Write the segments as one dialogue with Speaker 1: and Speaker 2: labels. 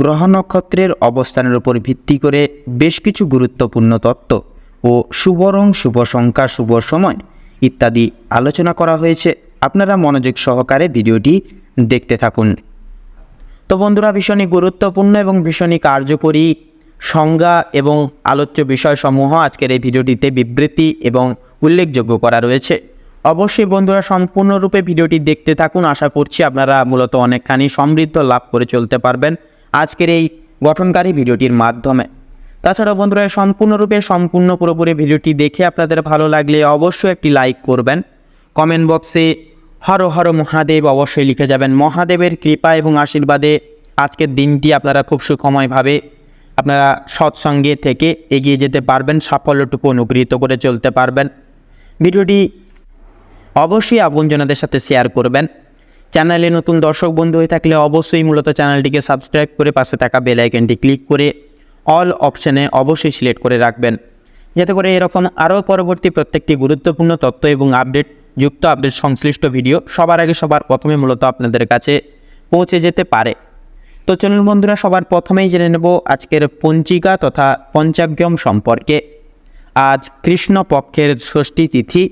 Speaker 1: গ্রহ নক্ষত্রের অবস্থানের উপর ভিত্তি করে বেশ কিছু গুরুত্বপূর্ণ তত্ত্ব ও শুভ রং শুভ সংখ্যা, শুভ সময় ইত্যাদি আলোচনা করা হয়েছে। আপনারা মনোযোগ সহকারে ভিডিওটি দেখতে থাকুন। তো বন্ধুরা ভীষণই গুরুত্বপূর্ণ এবং ভীষণই কার্যকরী সংজ্ঞা এবং আলোচ্য বিষয়সমূহ আজকের এই ভিডিওটিতে বিবৃতি এবং উল্লেখযোগ্য করা রয়েছে। অবশ্যই বন্ধুরা, সম্পূর্ণরূপে ভিডিওটি দেখতে থাকুন। আশা করছি আপনারা মূলত অনেকখানি সমৃদ্ধ লাভ করে চলতে পারবেন। আজকের এই গঠনকারী ভিডিওটির মাধ্যমে। তাছাড়া বন্ধুরা, সম্পূর্ণরূপে, সম্পূর্ণ পুরোপুরি ভিডিওটি দেখে আপনাদের ভালো লাগলে অবশ্যই একটি লাইক করবেন। কমেন্ট বক্সে হর হর মহাদেব অবশ্যই লিখে যাবেন। মহাদেবের কৃপা এবং আশীর্বাদে আজকের দিনটি আপনারা খুব সুখময়ভাবে আপনারা সৎসঙ্গে থেকে এগিয়ে যেতে পারবেন, সাফল্যটুকু অনুগৃহীত করে চলতে পারবেন। ভিডিওটি অবশ্যই আপনজনদের সাথে শেয়ার করবেন। চ্যানেলে নতুন দর্শক বন্ধু হয়ে থাকলে অবশ্যই মূলত চ্যানেলটিকে সাবস্ক্রাইব করে পাশে থাকা বেল আইকনটি ক্লিক করে অল অপশানে অবশ্যই সিলেক্ট করে রাখবেন। যাতে করে এরকম আরও পরবর্তী প্রত্যেকটি গুরুত্বপূর্ণ তথ্য এবং আপডেট যুক্ত আপডেট সংশ্লিষ্ট ভিডিও সবার আগে সবার প্রথমে মূলত আপনাদের কাছে পৌঁছে যেতে পারে। তো চলুন বন্ধুরা, সবার প্রথমেই জেনে নেব আজকের পঞ্চিকা তথা পঞ্চাগ্যম সম্পর্কে। আজ কৃষ্ণপক্ষের ষষ্ঠী তিথি,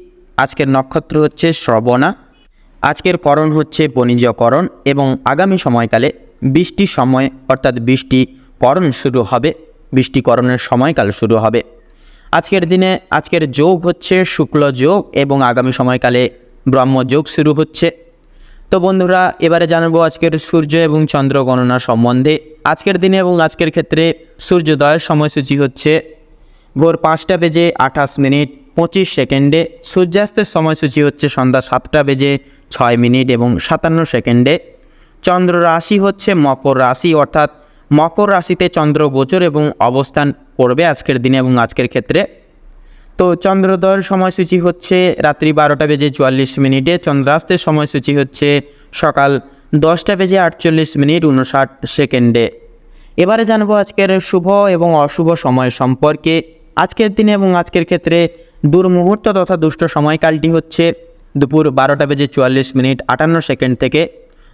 Speaker 1: আজকের নক্ষত্র হচ্ছে শ্রবণা। আজকের করণ হচ্ছে বণিজকরণ এবং আগামী সময়কালে বৃষ্টির সময়, অর্থাৎ বৃষ্টি করণ শুরু হবে, বৃষ্টিকরণের সময়কাল শুরু হবে। আজকের দিনে, আজকের যোগ হচ্ছে শুক্ল যোগ এবং আগামী সময়কালে ব্রহ্মযোগ শুরু হচ্ছে। তো বন্ধুরা, এবারে জানাব আজকের সূর্য এবং চন্দ্র গণনা সম্বন্ধে আজকের দিনে এবং আজকের ক্ষেত্রে সূর্যোদয়ের সময়সূচি হচ্ছে ভোর পাঁচটা বেজে আঠাশ মিনিট। পঁচিশ সেকেন্ডে সূর্যাস্তের সময়সূচি হচ্ছে সন্ধ্যা সাতটা বেজে ছয় মিনিট এবং সাতান্ন সেকেন্ডে চন্দ্র রাশি হচ্ছে মকর রাশি, অর্থাৎ মকর রাশিতে চন্দ্র গোচর এবং অবস্থান করবে আজকের দিনে এবং আজকের ক্ষেত্রে। তো চন্দ্রোদয়ের সময়সূচি হচ্ছে রাত্রি বারোটা বেজে চুয়াল্লিশ মিনিটে, চন্দ্রাস্তের সময়সূচি হচ্ছে সকাল দশটা বেজে আটচল্লিশ মিনিট উনষাট সেকেন্ডে। এবারে জানব আজকের শুভ এবং অশুভ সময় সম্পর্কে। আজকের দিনে এবং আজকের ক্ষেত্রে দুর্মুহূর্ত তথা দুষ্ট সময়কালটি হচ্ছে দুপুর বারোটা বেজে চুয়াল্লিশ মিনিট আটান্ন সেকেন্ড থেকে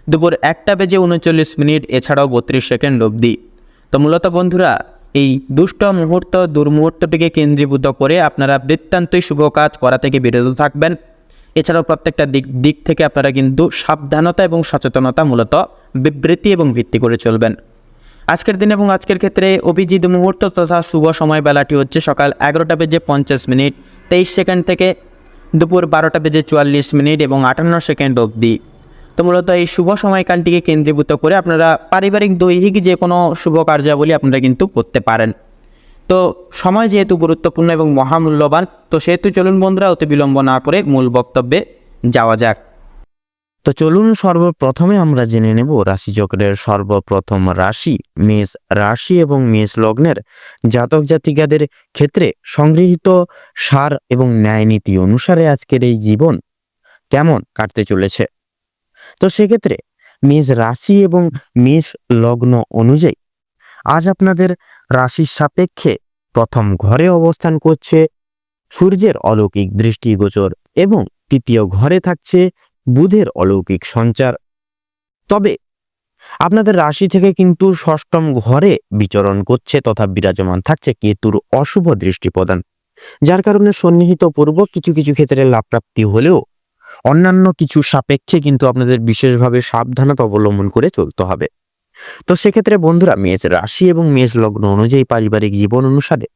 Speaker 1: দুপুর একটা বেজে উনচল্লিশ মিনিট, এছাড়াও বত্রিশ সেকেন্ড অবধি। তো মূলত বন্ধুরা, এই দুষ্ট মুহূর্ত দুর্মুহূর্তটিকে কেন্দ্রীভূত করে আপনারা বৃত্তান্তই শুভ কাজ করা থেকে বিরত থাকবেন। এছাড়াও প্রত্যেকটা দিক দিক থেকে আপনারা কিন্তু সাবধানতা এবং সচেতনতা মূলত বিবৃতি এবং ভিত্তি করে চলবেন। আজকের দিন এবং আজকের ক্ষেত্রে অভিজিৎ মুহূর্ত তথা শুভ সময় বেলাটি হচ্ছে সকাল এগারোটা বেজে পঞ্চাশ মিনিট, তেইশ সেকেন্ড থেকে দুপুর বারোটা বেজে চুয়াল্লিশ মিনিট এবং আটান্ন সেকেন্ড অবধি। তো মূলত এই শুভ সময়কালটিকে কেন্দ্রীভূত করে আপনারা পারিবারিক, দৈহিক যে কোনো শুভ কার্যাবলী আপনারা কিন্তু করতে পারেন। তো সময় যেহেতু গুরুত্বপূর্ণ এবং মহামূল্যবান, তো সেহেতু চলুন বন্ধুরা অতি বিলম্ব না করে মূল বক্তব্যে যাওয়া যাক।
Speaker 2: তো চলুন সর্বপ্রথমে আমরা জেনে নেব রাশিচক্রের সর্বপ্রথম রাশি, মেষ রাশি এবং মেষ লগ্নের জাতক জাতিকাদের ক্ষেত্রে সংগৃহীত সার এবং ন্যায়নীতি অনুসারে আজকের এই জীবন কেমন কাটতে চলেছে? তো সেক্ষেত্রে মেষ রাশি এবং মেষ লগ্ন অনুযায়ী আজ আপনাদের রাশির সাপেক্ষে প্রথম ঘরে অবস্থান করছে, সূর্যের অলৌকিক দৃষ্টিগোচর এবং তৃতীয় ঘরে থাকছে বুধের অলৌকিক সঞ্চার। তবে, আপনাদের রাশি থেকে কিন্তু ষষ্ঠম ঘরে বিচরণ করছে তথা বিরাজমান থাকছে কেতুর অশুভ দৃষ্টি প্রদান যার কারণে সন্নিহিত পূর্ব কিছু কিছু ক্ষেত্রে লাভপ্রাপ্তি হলেও অন্যান্য কিছু সাপেক্ষে কিন্তু আপনাদের বিশেষভাবে সাবধানতা অবলম্বন করে চলতে হবে। তো সেক্ষেত্রে বন্ধুরা, মেষ রাশি এবং মেষ লগ্ন অনুযায়ী পারিবারিক জীবন অনুসারে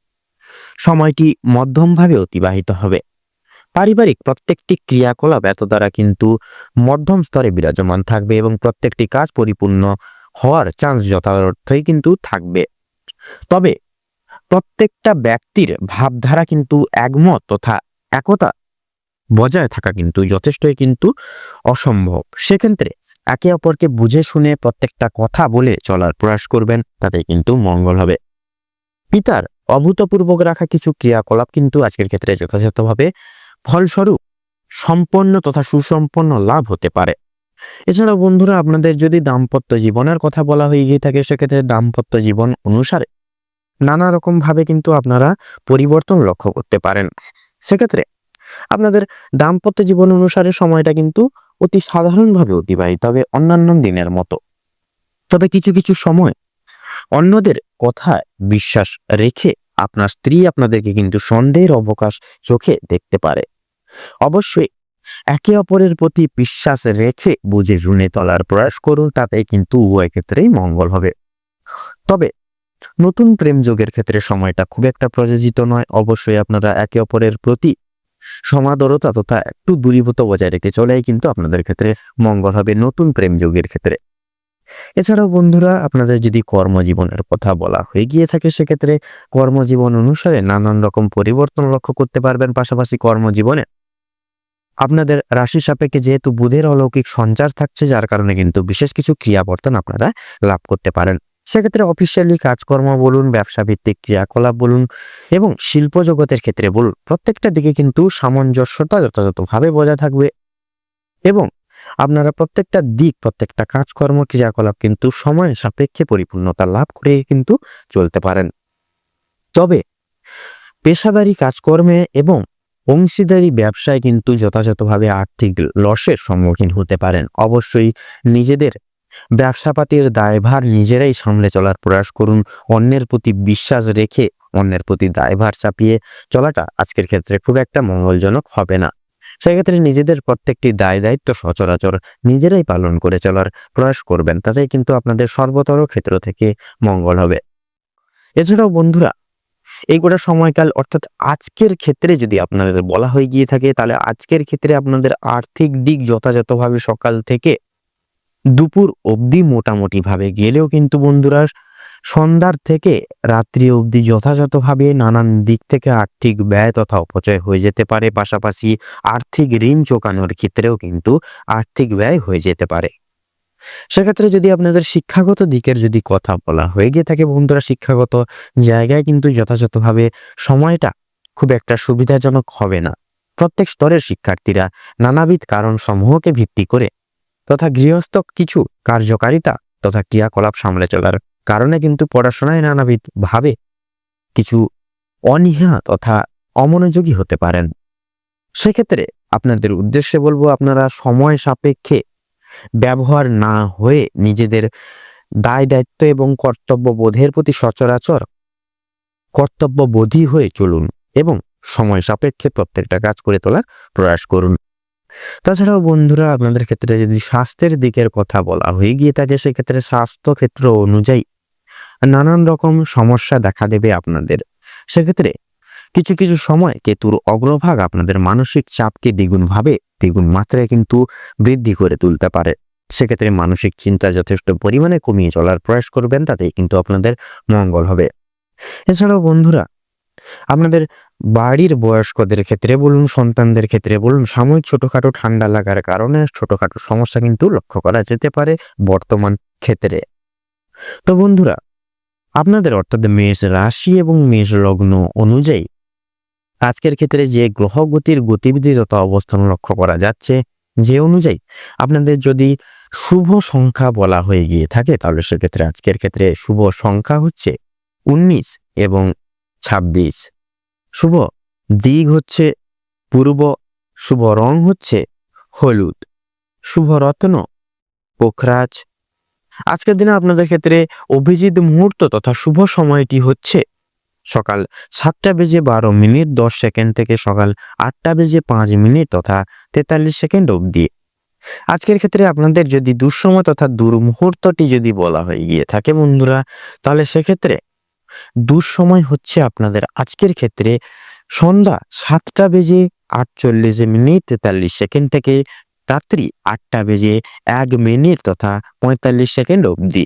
Speaker 2: সময়টি মধ্যমভাবে অতিবাহিত হবে। পারিবারিক প্রত্যেকটি ক্রিয়াকলাপ এত দ্বারা কিন্তু মধ্যম স্তরে বিরাজমান থাকবে এবং প্রত্যেকটি কাজ পরিপূর্ণ হওয়ার চান্স যথার্থই কিন্তু থাকবে। তবে প্রত্যেকটা ব্যক্তির ভাবধারা কিন্তু একমত তথা একতা বজায় থাকা কিন্তু যথেষ্টই কিন্তু অসম্ভব। সেক্ষেত্রে একে অপরকে বুঝে শুনে প্রত্যেকটা কথা বলে চলার প্রয়াস করবেন তাতে কিন্তু মঙ্গল হবে। পিতার অভূতপূর্বক রাখা কিছু ক্রিয়াকলাপ কিন্তু আজকের ক্ষেত্রে যথাযথভাবে ফলস্বরূপ সম্পন্ন তথা সুসম্পন্ন লাভ হতে পারে। এছাড়া বন্ধুরা, আপনাদের যদি দাম্পত্য জীবনের কথা বলা হয়ে গিয়ে থাকে, সেক্ষেত্রে দাম্পত্য জীবন অনুসারে নানা রকম ভাবে কিন্তু আপনারা পরিবর্তন লক্ষ্য করতে পারেন। সেক্ষেত্রে আপনাদের দাম্পত্য জীবন অনুসারে সময়টা কিন্তু অতি সাধারণভাবে অতিবাহিত হবে অন্যান্য দিনের মতো। তবে কিছু কিছু সময় অন্যদের কথায় বিশ্বাস রেখে আপনার স্ত্রী আপনাদেরকে কিন্তু সন্দেহের অবকাশ চোখে দেখতে পারে। অবশ্যই একে অপরের প্রতি বিশ্বাস রেখে বুঝে শুনে চলার প্রয়াস করুন, তাতে কিন্তু উভয় ক্ষেত্রেই মঙ্গল হবে। তবে নতুন প্রেম যোগের ক্ষেত্রে সময়টা খুব একটা প্রযোজিত নয়। অবশ্যই আপনারা একে অপরের প্রতি সমাদরতা তথা একটু দূরীভূত বজায় রেখে চলেই কিন্তু আপনাদের ক্ষেত্রে মঙ্গল হবে নতুন প্রেম যোগের ক্ষেত্রে। এছাড়াও বন্ধুরা, আপনাদের যদি কর্মজীবনের কথা বলা হয়ে গিয়ে থাকে, সেক্ষেত্রে কর্মজীবন অনুসারে নানান রকম পরিবর্তন লক্ষ্য করতে পারবেন। পাশাপাশি কর্মজীবনে আপনাদের রাশি সাপেক্ষে যেহেতু বুধের অলৌকিক সঞ্চার থাকছে, যার কারণে কিন্তু বিশেষ কিছু ক্রিয়াবর্তন আপনারা লাভ করতে পারেন। সেক্ষেত্রে অফিসিয়ালি কাজকর্ম বলুন ব্যবসা ভিত্তিক ক্রিয়াকলাপ বলুন এবং শিল্প জগতের ক্ষেত্রে বলুন, প্রত্যেকটা দিকে কিন্তু সামঞ্জস্যতা যথাযথভাবে বজায় থাকবে এবং আপনারা প্রত্যেকটা দিক, প্রত্যেকটা কাজকর্ম, ক্রিয়াকলাপ কিন্তু সময় সাপেক্ষে পরিপূর্ণতা লাভ করে কিন্তু চলতে পারেন। তবে পেশাদারি কাজকর্মে এবং অংশীদারি ব্যবসায় কিন্তু যথাযথভাবে আর্থিক লসের সম্মুখীন হতে পারেন। অবশ্যই নিজেদের ব্যবসাপাতির দায়ভার নিজেরাই সামলে চলার প্রয়াস করুন। অন্যের প্রতি বিশ্বাস রেখে অন্যের প্রতি দায়ভার চাপিয়ে চলাটা আজকের ক্ষেত্রে খুব একটা মঙ্গলজনক হবে না। সেক্ষেত্রে নিজেদের প্রত্যেকটি দায় দায়িত্ব সচরাচর নিজেরাই পালন করে চলার প্রয়াস করবেন। তাতে কিন্তু আপনাদের সর্বতর ক্ষেত্র থেকে মঙ্গল হবে। এছাড়াও বন্ধুরা এই গোটা সময়কাল, অর্থাৎ আজকের ক্ষেত্রে যদি আপনাদের বলা হয়ে গিয়ে থাকে, তাহলে আজকের ক্ষেত্রে আপনাদের আর্থিক দিক যথাযথভাবে সকাল থেকে দুপুর অবধি মোটামুটি ভাবে গেলেও কিন্তু বন্ধুরা, সন্ধ্যার থেকে রাত্রি অবধি যথাযথভাবে নানান দিক থেকে আর্থিক ব্যয় তথা অপচয় হয়ে যেতে পারে। পাশাপাশি আর্থিক ঋণ চোকানোর ক্ষেত্রেও কিন্তু আর্থিক ব্যয় হয়ে যেতে পারে। সেক্ষেত্রে যদি আপনাদের শিক্ষাগত দিকের যদি কথা বলা হয়ে গিয়ে থাকে বন্ধুরা, শিক্ষাগত জায়গায় কিন্তু যথাযথভাবে সময়টা খুব একটা সুবিধাজনক হবে না। প্রত্যেক স্তরের শিক্ষার্থীরা নানাবিধ কারণ সমূহকে ভিত্তি করে তথা গৃহস্থ কিছু কার্যকারিতা তথা ক্রিয়াকলাপ সামলে চলার কারণে কিন্তু পড়াশোনায় নানাবিধ ভাবে কিছু অনীহা তথা অমনোযোগী হতে পারেন। সেক্ষেত্রে আপনাদের উদ্দেশ্যে বলব, আপনারা সময় সাপেক্ষে ব্যবহার না হয়ে নিজেদের দায় দায়িত্ব এবং কর্তব্য বোধের প্রতি সচরাচর কর্তব্যবোধী হয়ে চলুন এবং সময় সাপেক্ষে প্রত্যেকটা কাজ করে তোলার প্রয়াস করুন। তাছাড়াও বন্ধুরা, আপনাদের ক্ষেত্রে যদি স্বাস্থ্যের দিকের কথা বলা হয়ে গিয়ে থাকে, সেক্ষেত্রে স্বাস্থ্য ক্ষেত্র অনুযায়ী নানান রকম সমস্যা দেখা দেবে আপনাদের। সেক্ষেত্রে কিছু কিছু সময় কেতুর অগ্রভাগ আপনাদের মানসিক চাপকে দ্বিগুণভাবে দ্বিগুণ মাত্রায় কিন্তু বৃদ্ধি করে তুলতে পারে। সেক্ষেত্রে মানসিক চিন্তা যথেষ্ট পরিমাণে কমিয়ে চলার প্রয়াস করবেন, তাতেই কিন্তু আপনাদের মঙ্গল হবে। এছাড়াও বন্ধুরা, আপনাদের বাড়ির বয়স্কদের ক্ষেত্রে বলুন, সন্তানদের ক্ষেত্রে বলুন, সাময়িক ছোটখাটো ঠান্ডা লাগার কারণে ছোটখাটো সমস্যা কিন্তু লক্ষ্য করা যেতে পারে বর্তমান ক্ষেত্রে। তো বন্ধুরা, আপনাদের অর্থাৎ মেষ রাশি এবং মেষ লগ্ন অনুযায়ী আজকের ক্ষেত্রে যে গ্রহগতির গতিবিধি যত অবস্থান লক্ষ্য করা যাচ্ছে যে অনুযায়ী আপনাদের যদি শুভ সংখ্যা বলা হয়ে গিয়ে থাকে, তাহলে সেক্ষেত্রে আজকের ক্ষেত্রে শুভ সংখ্যা হচ্ছে উনিশ এবং ছাব্বিশ। শুভ দিক হচ্ছে পূর্ব, শুভ রং হচ্ছে হলুদ। শুভ রত্ন, পোখরাজ। আজকের দিনে আপনাদের ক্ষেত্রে অভিজিৎ মুহূর্ত তথা শুভ সময়টি হচ্ছে সকাল সাতটা বেজে বারো মিনিট, দশ সেকেন্ড থেকে সকাল আটটা বেজে পাঁচ মিনিট তথা তেতাল্লিশ সেকেন্ড অবধি। আজকের ক্ষেত্রে আপনাদের যদি দুঃসময় তথা দুর্মুহূর্তটি যদি বলা হয়ে গিয়ে থাকে বন্ধুরা, তাহলে সেক্ষেত্রে দুঃসময় হচ্ছে আপনাদের আজকের ক্ষেত্রে সন্ধ্যা সাতটা বেজে আটচল্লিশ মিনিট, তেতাল্লিশ সেকেন্ড থেকে রাত্রি আটটা বেজে এক মিনিট তথা পঁয়তাল্লিশ সেকেন্ড অবধি।